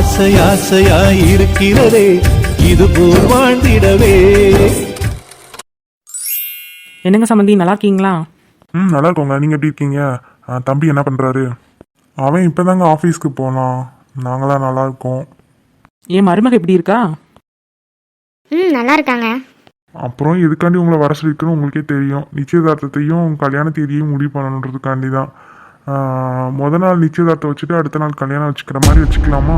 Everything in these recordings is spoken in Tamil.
ஆசை ஆசையாய் இருக்கிறதே இது போல் வாழ்ந்திடவே. என்னங்க சம்மந்தி நல்லா இருக்கீங்களா? ம் நல்லா இருக்கோங்க. நீங்கள் எப்படி இருக்கீங்க? ஆ, தம்பி என்ன பண்ணுறாரு அவன் இப்போ தாங்க ஆஃபீஸ்க்கு போனான். நாங்களாம் நல்லா இருக்கோம். என் மருமக எப்படி இருக்கா? ம் நல்லா இருக்காங்க. அப்புறம் எதுக்காண்டி உங்களை வர சொல்லியிருக்கணும் உங்களுக்கே தெரியும். நிச்சயதார்த்தத்தையும் கல்யாண தேதியையும் முடிவு பண்ணணுன்றதுக்காண்டி தான். மொதல் முத நாள் நிச்சயதார்த்தம் வச்சுட்டு அடுத்த நாள் கல்யாணம் வச்சுக்கிற மாதிரி வச்சுக்கலாமா?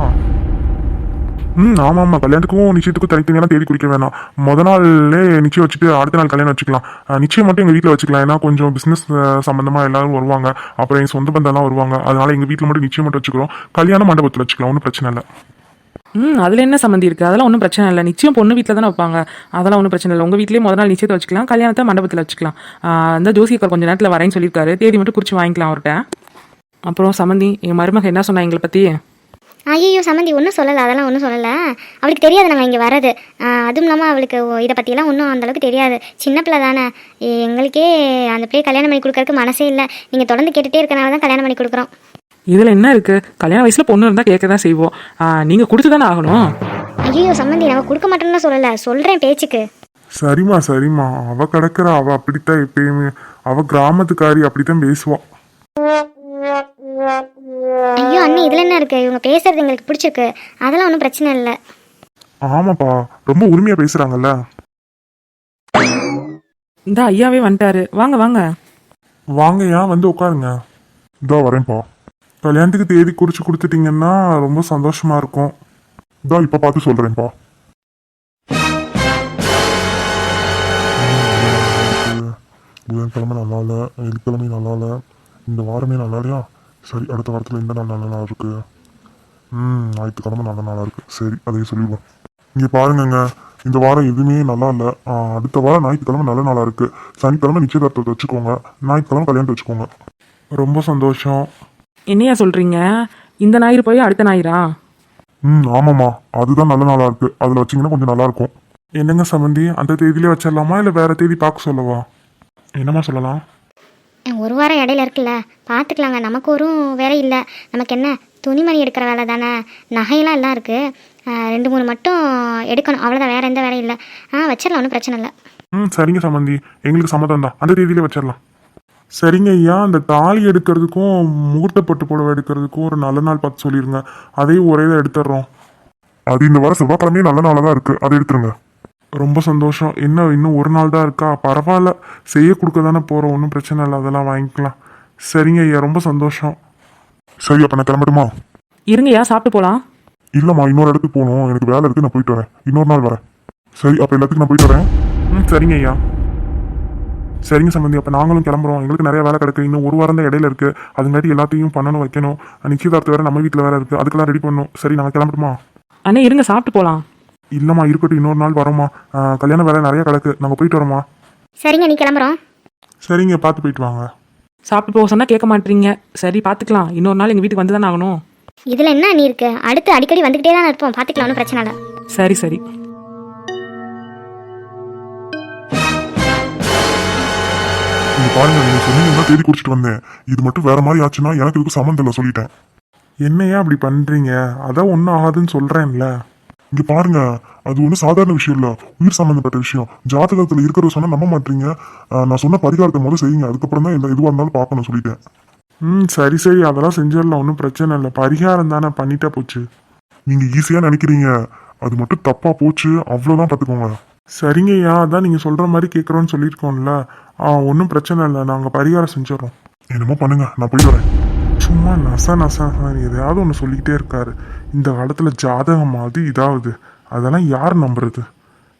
ம் ஆமாம் ஆமாம் கல்யாணத்துக்கும் நிச்சயத்துக்கும் தனித்தனியெல்லாம் தேடி குறிக்க வேணாம். முத நாள்லே நிச்சயம் வச்சுட்டு அடுத்த நாள் கல்யாணம் வச்சுக்கலாம். நிச்சயம் மட்டும் எங்கள் வீட்டில் வச்சுக்கலாம். ஏன்னா கொஞ்சம் பிஸ்னஸ் சம்மந்தமாக எல்லாரும் வருவாங்க. அப்புறம் எங்கள் சொந்த பந்தம்லாம் வருவாங்க. அதனால் எங்கள் வீட்டில் மட்டும் நிச்சயம் மட்டும் வச்சுக்கிறோம். கல்யாண மண்டபத்தில் வச்சுக்கலாம். ஒன்றும் பிரச்சனை இல்லை. ம் அதில் என்ன சம்மந்தி இருக்குது அதெல்லாம் ஒன்றும் பிரச்சனை இல்லை. நிச்சயம் பொண்ணு வீட்டில் தானே வைப்பாங்க. அதெல்லாம் ஒன்றும் பிரச்சனை இல்லை. உங்கள் வீட்லேயே முதல் நாள் நிச்சயத்தை வச்சுக்கலாம். கல்யாணத்தை மண்டபத்தில் வச்சுக்கலாம். அந்த இந்த ஜோசியக்கார் கொஞ்சம் நேரத்தில் வரேன்னு சொல்லியிருக்காரு. தேதி மட்டும் குறித்து வாங்கிக்கலாம் அவர்கிட்ட. அப்புறம் சம்மந்தி என் மருமக என்ன சொன்னா எங்களை பற்றி ஐயோ சம்மந்தி ஒன்றும் சொல்லலை. அதெல்லாம் ஒன்றும் சொல்லலை. அவளுக்கு தெரியாது நாங்கள் இங்கே வரது ஆ, அதுவும் இல்லாமல் அவளுக்கு இதை பற்றியெல்லாம் ஒன்றும் அந்தளவுக்கு தெரியாது. சின்ன பிள்ளை தானே. எங்களுக்கே அந்த பிள்ளையை கல்யாணம் பண்ணி கொடுக்கறதுக்கு மனசே இல்லை. நீங்கள் தொடர்ந்து கேட்டுகிட்டே இருக்கனால தான் கல்யாணம் பண்ணி கொடுக்குறோம். இதில் என்ன இருக்குது கல்யாண வயசில் பொண்ணு இருந்தால் கேட்க தான் செய்வோம். நீங்கள் கொடுத்து தானே ஆகணும்? ஐயோ சம்மந்தி நம்ம கொடுக்க மாட்டோம்னு சொல்லலை. சொல்கிறேன் பேச்சுக்கு. சரிம்மா சரிம்மா. அவ கிடக்குற. அவ அப்படித்தான் எப்பயுமே. அவ கிராமத்துக்காரி அப்படித்தான் பேசுவா. ஐயோ அண்ணி இதில் என்ன இருக்குது இவங்க பேசுறது எங்களுக்கு பிடிச்சிருக்கு. அதெல்லாம் ஒன்றும் பிரச்சனை இல்லை. ஆமாப்பா ரொம்ப உரிமையா பேசுறாங்கல்ல. இந்த ஐயாவே வந்துட்டாரு. வாங்க வாங்க. வாங்க ஏன் வந்து உட்காருங்க. இதோ வரேன்ப்பா. கல்யாணத்துக்கு தேதி குறிச்சு கொடுத்துட்டீங்கன்னா ரொம்ப சந்தோஷமா இருக்கும். இதோ இப்ப பார்த்து சொல்றேன்ப்பா. புதன்கிழமை நல்லா இல்லை வெள்ளிக்கிழமை நல்லா இல்லை இந்த வாரமே நல்லா இல்லையா சரி அடுத்த வாரத்தில் எந்த நாள் நல்ல நாள் இருக்கு. ம் ஞாயிற்றுக்கிழமை நல்ல நாளாக இருக்கு. சரி அதையும் சொல்லிடுவோம். இங்கே பாருங்கங்க இந்த வாரம் எதுவுமே நல்லா இல்லை. அடுத்த வாரம் ஞாயிற்றுக்கிழமை நல்ல நாளாக இருக்கு. சனிக்கிழமை நிச்சயதார்த்தத்தை வச்சுக்கோங்க. ஞாயிற்றுக்கிழமை கல்யாணத்தை வச்சுக்கோங்க. ரொம்ப சந்தோஷம். என்னையா சொல்கிறீங்க இந்த ஞாயிறு போய் அடுத்த ஞாயிறா? ம் ஆமாம்மா. அதுதான் நல்ல நாளாக இருக்கு. அதில் வச்சிங்கன்னா கொஞ்சம் நல்லா இருக்கும். என்னங்க சம்மந்தி அந்த தேதியிலே வச்சிடலாமா? இல்லை வேற தேதி பார்க்க சொல்லவா? என்னம்மா சொல்லலாம்? ஒரு வாரம் இடையில இருக்குல்ல. பார்த்துக்கலாங்க நமக்கு ஒரு வேலை இல்லை. நமக்கு என்ன? துணிமணி எடுக்கிற வேலை தானே. நகையெல்லாம் எல்லாம் இருக்குது ரெண்டு மூணு மட்டும் எடுக்கணும். அவ்வளோதான் வேறு எந்த வேலையும் இல்லை. ஆ வச்சிடலாம். ஒன்றும் பிரச்சனை இல்லை. ம் சரிங்க சம்மந்தி. எங்களுக்கு சம்மதம் தான். அந்த தேதியிலே வச்சிடலாம். சரிங்க ஐயா. அந்த தாலி எடுக்கிறதுக்கும் முகூர்த்தப்பட்டு புடவை எடுக்கிறதுக்கும் ஒரு நல்ல நாள் பார்த்து சொல்லிடுங்க அதையும் ஒரே தான் எடுத்துடுறோம். அது இந்த வாரம் செவ்வாய்க்கிழமையே நல்ல நாளாக தான் இருக்குது அதை எடுத்துருங்க ரொம்ப சந்தோஷம். என்ன இன்னும் ஒரு நாள் தான் இருக்கா? பரவாயில்ல. செய்ய கொடுக்க தானே போகிறோம் ஒன்றும் பிரச்சனை இல்லை. அதெல்லாம் வாங்கிக்கலாம். சரிங்க ஐயா. ரொம்ப சந்தோஷம். சரி அப்போ நான் கிளம்பட்டுமா? இருங்கய்யா. சாப்பிட்டு போகலாம் இல்லைம்மா இன்னொரு இடத்துக்கு போகணும். எனக்கு வேலை இருக்குது நான் போயிட்டு வரேன். இன்னொரு நாள் வரேன். சரி அப்போ எல்லாத்துக்கும் நான் போயிட்டு வரேன். ம் சரிங்க ஐயா. சரிங்க சம்பந்தி. அப்போ நாங்களும் கிளம்புறோம். எங்களுக்கு நிறைய வேலை கிடக்கு. இன்னும் ஒரு வாரம் தான் இடையில இருக்கு. அதுங்காட்டி எல்லாத்தையும் பண்ணணும் வைக்கணும். நிச்சயதார்த்தம் வேற நம்ம வீட்டில் வேற இருக்கு. அதுக்கெல்லாம் ரெடி பண்ணணும். சரி நாங்கள் கிளம்பட்டுமா? அண்ணே இருங்க. சாப்பிட்டு போகலாம் இல்லைம்மா இருக்கட்டும் இன்னொரு நாள் வரோம்மா. ஆ, கல்யாண வேலை நிறைய கிடக்கு. நாங்கள் போயிட்டு வரோம்மா. சரிங்க நீ கிளம்புறோம். சரிங்க பார்த்து போயிட்டு வாங்க. சாப்பிட்டு போக சொன்னால் கேட்க மாட்டீங்க. சரி பார்த்துக்கலாம். இன்னொரு நாள் எங்கள் வீட்டுக்கு வந்து தானே ஆகணும். இதில் என்ன நீ இருக்கு? அடுத்து அடிக்கடி வந்துக்கிட்டே தான் இருப்போம். பார்த்துக்கலாம் ஒன்றும் பிரச்சனை இல்லை. சரி சரி. நீங்க பாருங்க நீங்க சொன்னீங்கன்னா தேடி குடிச்சிட்டு வந்தேன். இது மட்டும் வேற மாதிரி ஆச்சுன்னா எனக்கு இதுக்கு சம்மந்தம் இல்லை சொல்லிட்டேன். என்னையா அப்படி பண்றீங்க? அதான் ஒன்றும் ஆகாதுன்னு சொல்றேன்ல. இங்க பாருங்க அது ஒன்றும் சாதாரண விஷயம் இல்ல. உயிர் சம்பந்தப்பட்ட விஷயம். ஜாதகத்துல இருக்கிறத சொன்னா நம்ப மாட்டீங்க. நான் சொன்ன பரிகாரத்தை முதல்ல செய்யுங்க. அதுக்கப்புறம் தான் எதுவாக இருந்தாலும் பார்க்கணும் சொல்லிட்டேன். ம் சரி சரி. அதெல்லாம் செஞ்சிடலாம். ஒன்றும் பிரச்சனை இல்லை. பரிகாரம் தானே பண்ணிட்டா போச்சு. நீங்க ஈஸியா நினைக்கிறீங்க. அது மட்டும் தப்பா போச்சு. அவ்வளோதான் பார்த்துக்கோங்க. சரிங்கய்யா அதான் நீங்க சொல்ற மாதிரி கேட்குறோன்னு சொல்லியிருக்கோம்ல. ஆ ஒன்றும் பிரச்சனை இல்லை. நாங்கள் பரிகாரம் செஞ்சிடறோம். என்னமோ பண்ணுங்க. நான் போயிட்டு வரேன். சும்மா நச நசா நசன்னு ஒன்று சொல்லிக்கிட்டே இருக்காரு. இந்த காலத்தில் ஜாதகம் மாதிரி இதாகுது அதெல்லாம் யார் நம்புறது?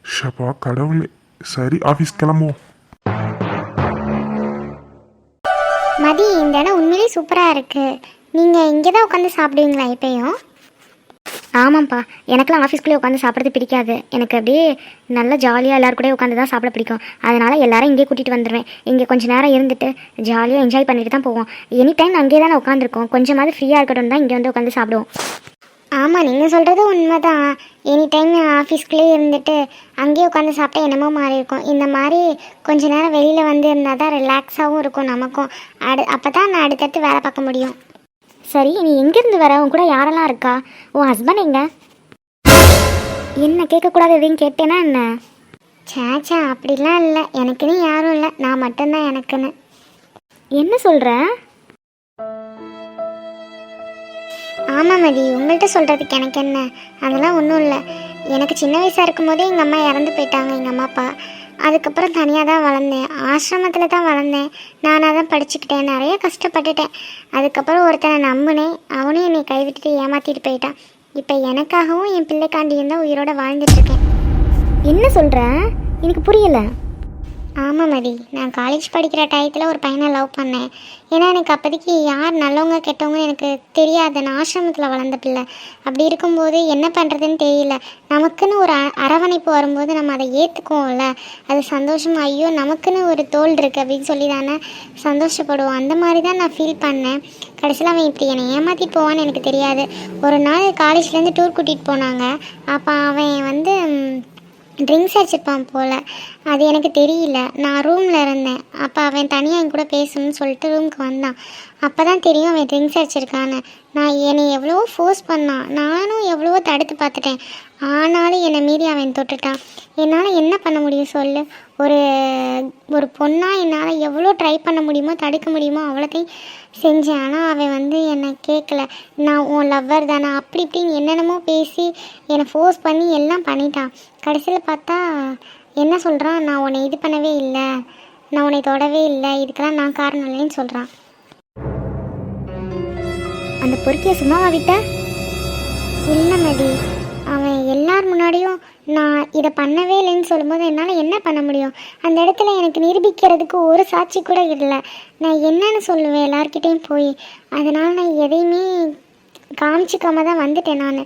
ஷப்பா கடவுளே. சரி ஆஃபீஸ் கிளம்புவோம். மதி இந்த இடம் உண்மையிலேயே சூப்பராக இருக்குது நீங்கள் இங்கே தான் உட்காந்து சாப்பிடுவீங்களா எப்பயும் ஆமாம்ப்பா. எனக்கெல்லாம் ஆஃபீஸ்க்குள்ளே உட்காந்து சாப்பிட்றது பிடிக்காது. எனக்கு அப்படியே நல்லா ஜாலியாக எல்லாரும் கூட உட்காந்து தான் சாப்பிட பிடிக்கும். அதனால் எல்லாரும் இங்கே கூட்டிகிட்டு வந்துடுவேன் இங்கே கொஞ்சம் நேரம் இருந்துட்டு ஜாலியாக என்ஜாய் பண்ணிட்டு தான் போவோம். எனி டைம் அங்கேயே தானே உட்காந்துருக்கோம். கொஞ்சமாவது ஃப்ரீயாக இருக்கட்டும் தான் இங்கே வந்து உட்காந்து சாப்பிடுவோம். ஆமாம் நீங்கள் சொல்கிறது உண்மை தான் எனி டைம் ஆஃபீஸ்க்குள்ளே இருந்துட்டு அங்கேயே உட்காந்து சாப்பிட்டா என்னமோ மாறி இருக்கும். இந்த மாதிரி கொஞ்ச நேரம் வெளியில் வந்து இருந்தால் தான் ரிலாக்ஸாகவும் இருக்கும் நமக்கும். அடு அப்போ தான் நான் அடுத்தடுத்து வேலை பார்க்க முடியும். சரி நீ எங்கேருந்து வர? உன் கூட யாரெல்லாம் இருக்கா? உன் ஹஸ்பண்ட் எங்க? என்ன கேட்கக்கூடாது எதையும் கேட்டேன்னா என்ன? சேச்சா அப்படிலாம் இல்லை. எனக்குன்னு யாரும் இல்லை. நான் மட்டும்தான் எனக்குன்னு. என்ன சொல்கிற ஆமாம் மதி. உங்கள்கிட்ட சொல்கிறதுக்கு எனக்கு என்ன? அதெல்லாம் ஒன்றும் இல்லை. எனக்கு சின்ன வயசாக இருக்கும்போதே எங்கள் அம்மா இறந்து போயிட்டாங்க எங்கள் அம்மா அப்பா. அதுக்கப்புறம் தனியாக தான் வளர்ந்தேன். ஆசிரமத்தில் தான் வளர்ந்தேன். நானாக தான் படிச்சுக்கிட்டேன். நிறைய கஷ்டப்பட்டுட்டேன். அதுக்கப்புறம் ஒருத்தனை நம்பினேன். அவனும் என்னை கைவிட்டுட்டு ஏமாற்றிட்டு போயிட்டான். இப்போ எனக்காகவும் என் பிள்ளைக்காண்டியும் தான் உயிரோட வாழ்ந்துட்டுருக்கேன் என்ன சொல்கிற எனக்கு புரியலை. ஆமாம் மதி. நான் காலேஜ் படிக்கிற டயத்தில் ஒரு பையனை லவ் பண்ணேன். ஏன்னா எனக்கு அப்போதைக்கு யார் நல்லவங்க கெட்டவங்க எனக்கு தெரியாது. நான் ஆசிரமத்தில் வளர்ந்த பிள்ளை. அப்படி இருக்கும்போது என்ன பண்ணுறதுன்னு தெரியல. நமக்குன்னு ஒரு அ- அரவணைப்பு வரும்போது நம்ம அதை ஏற்றுக்குவோம்ல அது சந்தோஷம் ஐயோ நமக்குன்னு ஒரு தோல் இருக்குது அப்படின்னு சொல்லி தானே சந்தோஷப்படுவோம். அந்த மாதிரி தான் நான் ஃபீல் பண்ணேன். கடைசியில் அவன் இப்படி என்னை ஏமாற்றிட்டு போவான்னு எனக்கு தெரியாது. ஒரு நாள் காலேஜ்லேருந்து டூர் கூட்டிகிட்டு போனாங்க. அப்போ அவன் வந்து ட்ரிங்க்ஸ் அடிச்சிருப்பான் போல். அது எனக்கு தெரியல. நான் ரூமில் இருந்தேன். அப்போ அவன் தனியாக என் கூட பேசணும்னு சொல்லிட்டு ரூமுக்கு வந்தான். அப்போ தான் தெரியும் அவன் ட்ரிங்க்ஸ் அடிச்சிருக்கான்னு. நான் என்னை எவ்வளவோ ஃபோர்ஸ் பண்ணான். நானும் எவ்வளவோ தடுத்து பார்த்துட்டேன். ஆனாலும் என்னை மீறி அவன் தொட்டுட்டான். என்னால் என்ன பண்ண முடியும் சொல்லு? ஒரு ஒரு பொண்ணாக என்னால் எவ்வளோ ட்ரை பண்ண முடியுமோ தடுக்க முடியுமோ அவ்வளோத்தையும் செஞ்சேன். ஆனால் அவன் வந்து என்னை கேட்கல நான் உன் லவ்வர் தானே. அப்படி இப்படின்னு என்னென்னமோ பேசி என்னை ஃபோர்ஸ் பண்ணி எல்லாம் பண்ணிட்டான். கடைசியில் பார்த்தா என்ன சொல்கிறான் நான் உன்னை இது பண்ணவே இல்லை. நான் உன்னை தொடவே இல்லை. இதுக்கெல்லாம் நான் காரணம் இல்லைன்னு சொல்கிறான் அந்த பொறுக்கிய சும்மாவா விட்ட? இல்லை மதி. அவன் எல்லார் முன்னாடியும் நான் இதை பண்ணவே இல்லைன்னு சொல்லும்போது என்னால் என்ன பண்ண முடியும்? அந்த இடத்துல எனக்கு நிரூபிக்கிறதுக்கு ஒரு சாட்சி கூட இல்லை. நான் என்னன்னு சொல்லுவேன். எல்லார்கிட்டேயும் போய். அதனால் நான் எதையுமே காமிச்சிக்காம தான் வந்துட்டேன் நான்.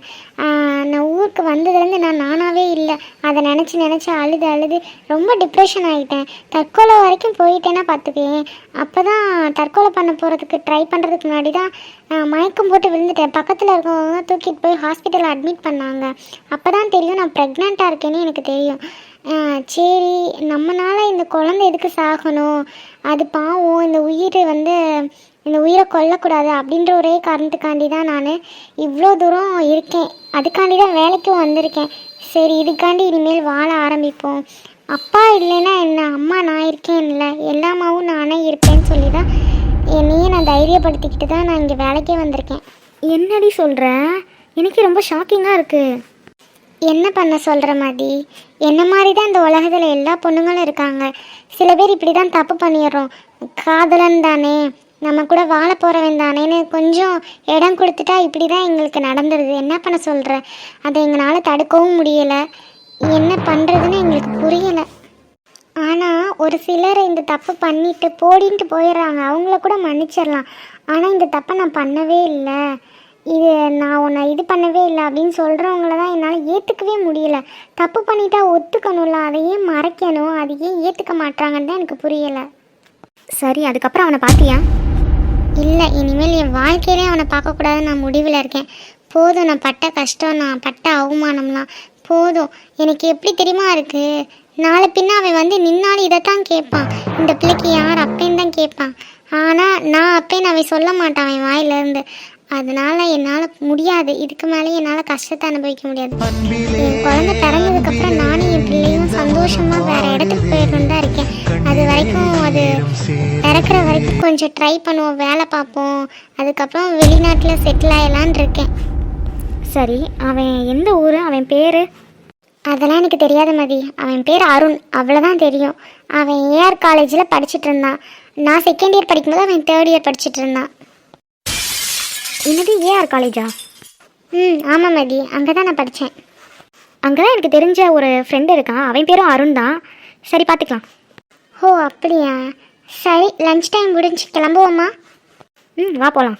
நான் ஊருக்கு வந்ததுலேருந்து நான் நானாகவே இல்லை. அதை நினச்சி நினச்சி அழுது அழுது ரொம்ப டிப்ரெஷன் ஆகிட்டேன் தற்கொலை வரைக்கும் போயிட்டேன்னா பார்த்துக்கேன். அப்போ தான் தற்கொலை பண்ண போகிறதுக்கு ட்ரை பண்ணுறதுக்கு முன்னாடி தான் நான் மயக்கம் போட்டு விழுந்துட்டேன். பக்கத்தில் இருக்கவங்க தூக்கிட்டு போய் ஹாஸ்பிட்டலில் அட்மிட் பண்ணாங்க. அப்போ தான் தெரியும் நான் ப்ரெக்னெண்ட்டாக இருக்கேன்னு எனக்கு தெரியும். சரி நம்மளால் இந்த குழந்தை எதுக்கு சாகணும்? அது பாவம் இந்த உயிர் வந்து இந்த உயிரை கொல்லக்கூடாது அப்படின்ற ஒரே காரணத்துக்காண்டி தான் நான் இவ்வளோ தூரம் இருக்கேன். அதுக்காண்டி தான் வேலைக்கும் வந்திருக்கேன். சரி இதுக்காண்டி இனிமேல் வாழ ஆரம்பிப்போம். அப்பா இல்லைன்னா என்ன? அம்மா நான் இருக்கேன்ல. எல்லாமாவும் நானே இருப்பேன்னு சொல்லி தான் என்னையே நான் தைரியப்படுத்திக்கிட்டு தான் நான் இங்கே வேலைக்கே வந்திருக்கேன். என்னடி சொல்கிற எனக்கு ரொம்ப ஷாக்கிங்காக இருக்குது என்ன பண்ண சொல்கிற மாதிரி என்ன மாதிரி தான் இந்த உலகத்தில் எல்லா பொண்ணுங்களும் இருக்காங்க. சில பேர் இப்படி தான் தப்பு பண்ணிடுறோம். காதலன் தானே நம்ம கூட வாழ போகிறவன் தானேன்னு கொஞ்சம் இடம் கொடுத்துட்டா இப்படி தான் எங்களுக்கு நடந்துருது. என்ன பண்ண சொல்கிற அதை எங்களால் தடுக்கவும் முடியலை. என்ன பண்ணுறதுன்னு எங்களுக்கு புரியலை. ஆனால் ஒரு சிலர் இந்த தப்பு பண்ணிட்டு போடின்ட்டு போயிடுறாங்க. அவங்கள கூட மன்னிச்சிடலாம். ஆனால் இந்த தப்பை நான் பண்ணவே இல்லை. இது நான் உன்னை இது பண்ணவே இல்லை அப்படின்னு சொல்கிறவங்கள தான் என்னால் ஏற்றுக்கவே முடியல. தப்பு பண்ணிட்டா ஒத்துக்கணும்ல. அதையே மறைக்கணும். அதை ஏன் ஏற்றுக்க மாட்றாங்கன்னு தான் எனக்கு புரியலை. சரி அதுக்கப்புறம் அவனை பார்த்தியா? இல்லை இனிமேல் என் வாழ்க்கையிலே அவனை பார்க்கக்கூடாதுன்னு நான் முடிவில் இருக்கேன். போதும் நான் பட்ட கஷ்டம் நான் பட்ட அவமானம்லாம். போதும். எனக்கு எப்படி தெரியுமா இருக்குது நாளை பின்ன அவன் வந்து நின்னாலும் இதைத்தான் கேட்பான். இந்த பிள்ளைக்கு யார் அப்பேன்னு தான் கேட்பான். ஆனால் நான் அப்பேன்னு அவன் சொல்ல மாட்டான் அவன் வாயிலேருந்து. அதனால என்னால் முடியாது. இதுக்கு மேலே என்னால் கஷ்டத்தை அனுபவிக்க முடியாது. என் குழந்தை பிறந்ததுக்கப்புறம் நானும் என் பிள்ளையும் சந்தோஷமாக வேற இடத்துக்கு போயிடணும் தான் இருக்கேன். அது வரைக்கும் அது பிறக்கிற வரைக்கும் கொஞ்சம் ட்ரை பண்ணுவோம் வேலை பார்ப்போம். அதுக்கப்புறம் வெளிநாட்டில் செட்டில் ஆகலான் இருக்கேன். சரி அவன் எந்த ஊர்? அவன் பேர்? அதெல்லாம் எனக்கு தெரியாத மதி. அவன் பேர் அருண். அவ்வளோதான் தெரியும். அவன் ஏஆர் காலேஜில் படிச்சுட்டு இருந்தான். நான் செகண்ட் இயர் படிக்கும்போது அவன் தேர்ட் இயர் படிச்சுட்டு இருந்தான். என்னது ஏஆர் காலேஜா ம் ஆமாம் மதி. அங்கே தான் நான் படித்தேன் அங்கே தான் எனக்கு தெரிஞ்ச ஒரு ஃப்ரெண்டு இருக்கான். அவன் பேரும் அருண் தான். சரி பார்த்துக்கலாம் ஓ அப்படியா? சரி லஞ்ச் டைம் முடிஞ்சு கிளம்புவோமா? ம் வா போகலாம்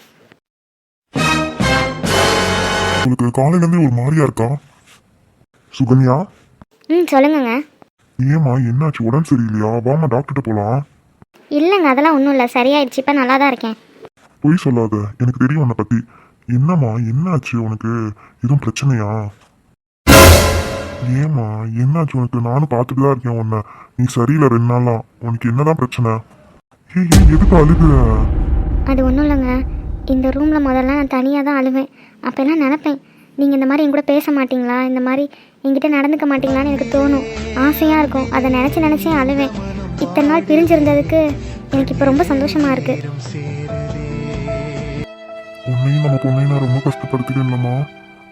உங்களுக்கு காலையிலேருந்தே ஒரு மாதிரியா இருக்கா? சுகன்யா? ம் சொல்லுங்கங்க. ஏமா என்னாச்சு? உடம்பு சரியில்லையா? வாமா டாக்டர்கிட்ட போலாம். இல்லைங்க அதெல்லாம் ஒன்றும் இல்லை. சரியாயிடுச்சு. இப்போ நல்லா தான் இருக்கேன். பொய் சொல்லாத. எனக்கு தெரியும் உன்னை பத்தி. என்னம்மா என்னாச்சு உனக்கு? எதுவும் பிரச்சனையா? ஏம்மா என்னாச்சு உனக்கு? நானும் பார்த்துட்டு தான் இருக்கேன் உன்னை. நீ சரியில்லை ரெண்டு நாளாம் உனக்கு என்னதான் பிரச்சனை? ஏய் ஏய், எதுக்கு அழுகுற? அது ஒன்றும் இல்லைங்க. இந்த ரூமில் முதல்ல நான் தனியாக தான் அழுவேன். அப்போல்லாம் நினப்பேன் நீங்கள் இந்த மாதிரி என் கூட பேச மாட்டீங்களா? இந்த மாதிரி என்கிட்ட நடந்துக்க மாட்டீங்களான்னு எனக்கு தோணும். ஆசையாக இருக்கும். அதை நினச்சி நினச்சே அழுவேன். இத்தனை நாள் பிரிஞ்சிருந்ததுக்கு எனக்கு இப்போ ரொம்ப சந்தோஷமாக இருக்குது உன்னையும் நம்ம பொண்ணையும் நான் ரொம்ப கஷ்டப்படுத்திட்டேன்லம்மா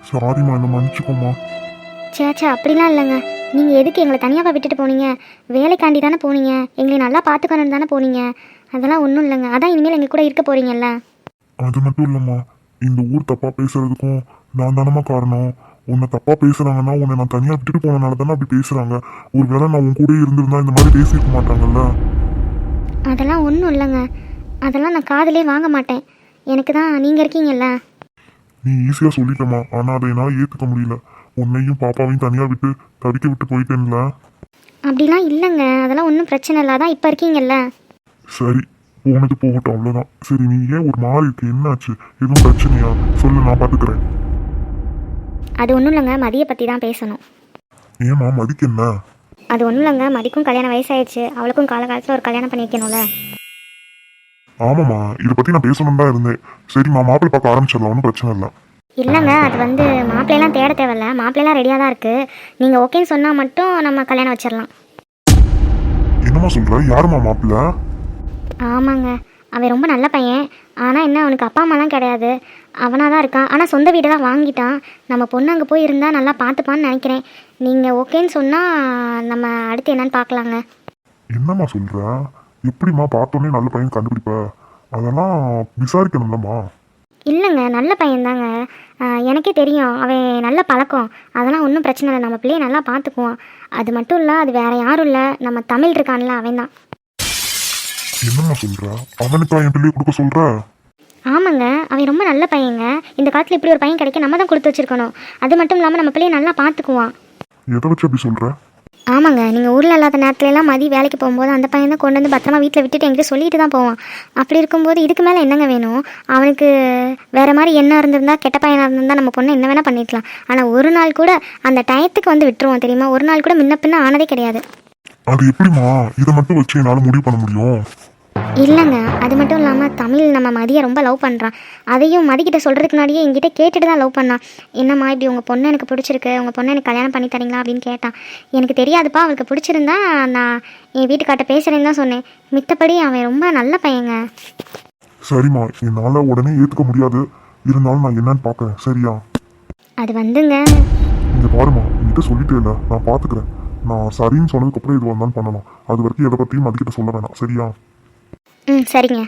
சாரிம்மா என்னை மன்னிச்சுக்கோமா சேச்சா அப்படிலாம் இல்லைங்க. நீங்கள் எதுக்கு எங்களை தனியாக விட்டுட்டு போனீங்க? வேலைக்காண்டி தானே போனீங்க. எங்களை நல்லா பார்த்துக்கணும்னு தானே போனீங்க. அதெல்லாம் ஒன்றும் இல்லைங்க. அதான் இனிமேல் எங்கள் கூட இருக்க போகிறீங்கல்ல அது மட்டும் இல்லைம்மா. இந்த ஊர் தப்பா பேசுறதுக்கும் நான் தானம்மா காரணம். உன்னை தப்பா பேசுறாங்கன்னா உன்னை நான் தனியா விட்டுட்டு போனனால தானே அப்படி பேசுறாங்க. ஒருவேளை நான் உன் கூட இருந்திருந்தா இந்த மாதிரி பேசியிருக்க மாட்டாங்கல்ல. அதெல்லாம் ஒன்றும் இல்லைங்க. அதெல்லாம் நான் காதிலே வாங்க மாட்டேன். எனக்கு தான். நீங்கள் இருக்கீங்கல்ல? நீ ஈஸியா சொல்லிட்டமா ஆனா அதை என்னால ஏத்துக்க முடியல. உன்னையும் பாப்பாவையும் தனியா விட்டு தவிக்க விட்டு போயிட்டேன்ல. அப்படிலாம் இல்லைங்க. அதெல்லாம் ஒன்றும் பிரச்சனை இல்லை. அதான் இப்போ இருக்கீங்கல்ல? சரி போனது போகட்டும். அவ்வளவுதான். சரி நீ ஏன் ஒரு மாதிரி இருக்கு? என்னாச்சு? எதுவும் பிரச்சனையா? சொல்லு நான் பாத்துக்கிறேன். அது ஒன்றும் இல்லைங்க. மதியை பற்றி தான் பேசணும். ஏமா மதிக்கு என்ன? அது ஒன்றும் இல்லைங்க. மதிக்கும் கல்யாணம் வயசாயிடுச்சு. அவளுக்கும் காலகாலத்தில் ஒரு கல்யாணம் பண்ணி வைக்கணும்ல. ஆமாம்மா இதை பத்தி நான் பேசணும் தான் இருந்தேன். சரிம்மா மாப்பிள்ளை பார்க்க ஆரம்பிச்சிடலாம் ஒன்றும் பிரச்சனை இல்லை. இல்லைங்க அது வந்து மாப்பிள்ளையெல்லாம் தேட தேவையில்ல. மாப்பிள்ளையெல்லாம் ரெடியாக தான் இருக்குது நீங்கள் ஓகேன்னு சொன்னால் மட்டும் நம்ம கல்யாணம் வச்சிடலாம். என்னம்மா சொல்ற? யாரும்மா மாப்பிள்ளை? ஆமாங்க. அவன் ரொம்ப நல்ல பையன். ஆனால் என்ன அவனுக்கு அப்பா அம்மாலாம் கிடையாது. அவனாக தான் இருக்கான். ஆனால் சொந்த வீடு தான் வாங்கிட்டான். நம்ம பொண்ணு அங்கே போய் இருந்தால் நல்லா பார்த்துப்பான்னு நினைக்கிறேன். நீங்கள் ஓகேன்னு சொன்னால் நம்ம அடுத்து என்னன்னு பார்க்கலாங்க. என்னம்மா சொல்ற? எப்படிம்மா பார்த்தோன்னே நல்ல பையன் கண்டுபிடிப்ப? அதெல்லாம் விசாரிக்கணும்லம்மா. இல்லைங்க நல்ல பையன்தாங்க. எனக்கே தெரியும். அவன் நல்ல பழக்கம். அதெல்லாம் ஒன்றும் பிரச்சனை இல்லை. நம்ம பிள்ளைய நல்லா பார்த்துக்குவான் அது மட்டும் இல்லை அது வேற யாரும் இல்லை. நம்ம தமிழ் இருக்கான்ல அவன் தான் என்னம்மா சொல்ற? அவனுக்கா என் பிள்ளைய கொடுக்க சொல்ற? ஆமாங்க அவன் ரொம்ப நல்ல பையங்க. இந்த காலத்தில் இப்படி ஒரு பையன் கிடைக்க நம்ம தான் கொடுத்து வச்சிருக்கணும். அது மட்டும் இல்லாமல் நம்ம பிள்ளைய நல்லா பார்த்துக்குவான். எதை வச்சு அப்படி சொல்ற? ஆமாங்க நீங்கள் ஊரில் இல்லாத நேரத்துலலாம் மதி வேலைக்கு போகும்போது அந்த பையன் தான் கொண்டு வந்து பத்திரமா வீட்டில் விட்டுட்டு என்கிட்ட சொல்லிட்டு தான் போவான். அப்படி இருக்கும்போது இதுக்கு மேலே என்னங்க வேணும்? அவனுக்கு வேறு மாதிரி என்ன இருந்திருந்தா கெட்ட பையனாக இருந்திருந்தால் நம்ம பொண்ணை என்ன வேணால் பண்ணிக்கலாம். ஆனால் ஒரு நாள் கூட அந்த டயத்துக்கு வந்து விட்டுருவோம் தெரியுமா? ஒரு நாள் கூட முன்ன பின்ன ஆனதே கிடையாது. அது எப்படிமா இதை மட்டும் வச்சு என்னால் முடிவு பண்ண முடியும்? இல்லைங்க அது மட்டும் இல்லாமல் தமிழ் நம்ம மதியை ரொம்ப லவ் பண்ணுறான் அதையும் மதிக்கிட்ட சொல்கிறதுக்கு முன்னாடியே என்கிட்ட கேட்டுட்டு தான் லவ் பண்ணான் என்னம்மா இப்படி உங்கள் பொண்ணு எனக்கு பிடிச்சிருக்கு உங்கள் பொண்ணை எனக்கு கல்யாணம் பண்ணி தரீங்களா அப்படின்னு கேட்டான் எனக்கு தெரியாதுப்பா அவளுக்கு பிடிச்சிருந்தா நான் என் வீட்டுக்கார்ட்ட பேசுகிறேன்னு தான் சொன்னேன். மித்தபடி அவன் ரொம்ப நல்ல பையங்க. சரிம்மா என்னால உடனே ஏத்துக்க முடியாது. இருந்தாலும் நான் என்னன்னு பார்க்கறேன் சரியா? அது வந்துங்க. இங்க பாருமா என்கிட்ட சொல்லிட்டே இல்ல நான் பாத்துக்கிறேன். நான் சரின்னு சொன்னதுக்கு அப்புறம் இது வந்தாலும் பண்ணலாம். அது வரைக்கும் எதை பத்தியும் மதிக்கிட்ட சொல்ல வேணாம் சரியா? ம் சரிங்க.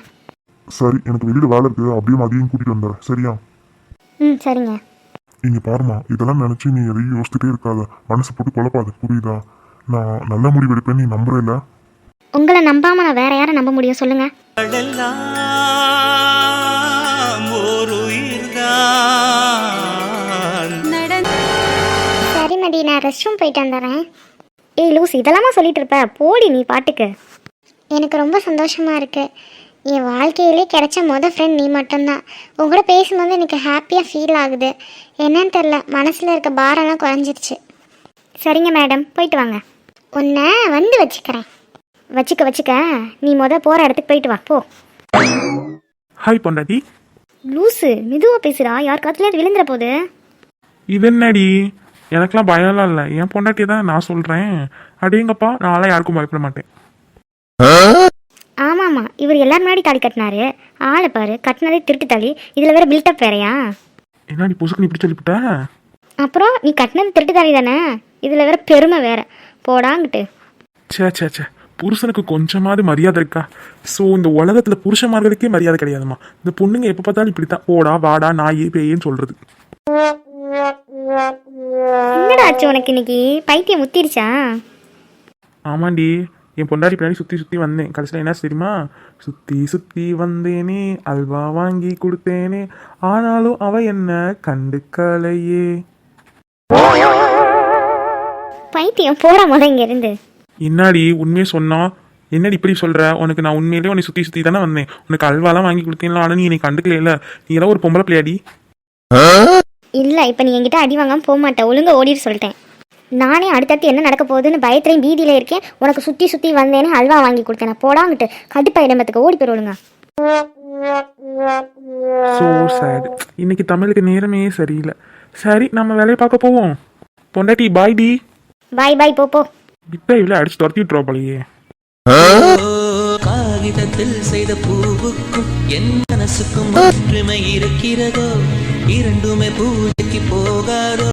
சரி எனக்கு வெளியில வேலை இருக்கு. அப்படியே மதியம் கூட்டிட்டு வந்துடுறேன். சரியா? ம் சரிங்க. இங்க பாருமா இதெல்லாம் நினைச்சு நீ எதையும் யோசிச்சுட்டே இருக்காத. மனசு போட்டு குழப்பாத புரியுதா? நான் நல்ல முடிவு எடுப்பேன் நீ நம்புற இல்ல உங்களை நம்பாமல் நான் வேற யாரை நம்ப முடியும் உயிர்தான் சரி மதி நான் ரெஸ்ட் ரூம் போயிட்டு வந்துடுறேன். ஏய் லூஸ் இதெல்லாமா சொல்லிட்டு இருப்ப? போடி நீ பாட்டுக்கு. எனக்கு ரொம்ப சந்தோஷமா இருக்கு. என் வாழ்க்கையிலே கிடைச்ச மொதல் ஃப்ரெண்ட் நீ மட்டும்தான். உன் கூட பேசும்போது எனக்கு ஹாப்பியாக ஃபீல் ஆகுது. என்னன்னு தெரில மனசில் இருக்க பாரம்லாம் குறைஞ்சிருச்சு. சரிங்க மேடம் போயிட்டு வாங்க. உன்னை வந்து வச்சுக்கிறேன். வச்சுக்க வச்சுக்க. நீ முத போகிற இடத்துக்கு போயிட்டு வா போ. ஹாய் பொண்டாட்டி. லூஸு மெதுவாக பேசுகிறா யார் காத்துலேயே விழுந்துற போது. இது என்னடி? எனக்கெல்லாம் பயம்லாம் இல்லை. என் பொண்டாட்டி தான் நான் சொல்கிறேன் அடேங்கப்பா நான்லாம் யாருக்கும் பயப்பட மாட்டேன். ஆமாம்மா இவர் எல்லாரும் முன்னாடி தாலி கட்டினாரு. ஆளை பாரு கட்டினதே திருட்டு தாலி. இதில் வேற பில்டப் வேறையா? என்னடி புசுக்கு நீ இப்படி சொல்லிவிட்ட? அப்புறம் நீ கட்டினது திருட்டு தாலி தானே? இதில் வேற பெருமை வேற. போடாங்கிட்டு. சே சே சே புருஷனுக்கு கொஞ்சமாவது மரியாதை இருக்கா? ஸோ இந்த உலகத்தில் புருஷன்மார்களுக்கே மரியாதை கிடையாதும்மா. இந்த பொண்ணுங்க எப்போ பார்த்தாலும் இப்படி தான் போடா வாடா நாயே பேயேன்னு சொல்கிறது என்னடா ஆச்சு உனக்கு இன்னைக்கு? பைத்தியம் முத்திருச்சா? ஆமாண்டி. என் பொண்டாடி பின்னாடி சுற்றி சுற்றி வந்தேன். கடைசியில் என்ன தெரியுமா? சுற்றி சுற்றி வந்தேனே அல்வா வாங்கி கொடுத்தேனே. ஆனாலும் அவ என்ன கண்டுக்கலையே. பைத்தியம் போடா முத இங்க இருந்து என்னாடி உண்மையை சொன்னா? என்னடி இப்படி சொல்ற? உனக்கு நான் உண்மையிலேயே உன்னை சுற்றி சுற்றி தானே வந்தேன். உனக்கு அல்வாலாம் வாங்கி கொடுத்தேன்ல ஆனால் நீ என்னை கண்டுக்கலையில. நீ எல்லாம் ஒரு பொம்பளை பிள்ளையாடி? இல்லை இப்போ நீ என்கிட்ட அடி வாங்காம போக மாட்டேன் ஒழுங்கா ஓடிட்டு சொல்லிட்டேன். நானே அடுத்தடுத்து என்ன நடக்க போகுதுன்னு பயத்திலையும் பீதியில இருக்கேன். உனக்கு சுற்றி சுற்றி வந்தேன்னு அல்வா வாங்கி கொடுத்தேன். போடாங்கிட்டு கடுப்பா இடம்பத்துக்கு ஓடி ஸோ சேட் இன்னைக்கு தமிழுக்கு நேரமே சரியில்லை. சரி நம்ம வேலையை பார்க்க போவோம். பொண்டாட்டி பாய் டி. பாய் பாய் போ போ. விட்டா இவ்வளோ அடிச்சு துரத்தி விட்ருவா போலயே. காகிதத்தில் செய்த பூவுக்கும் என் மனசுக்கும் ஒற்றுமை இருக்கிறதோ? இரண்டுமே பூஜைக்கு போகாதோ?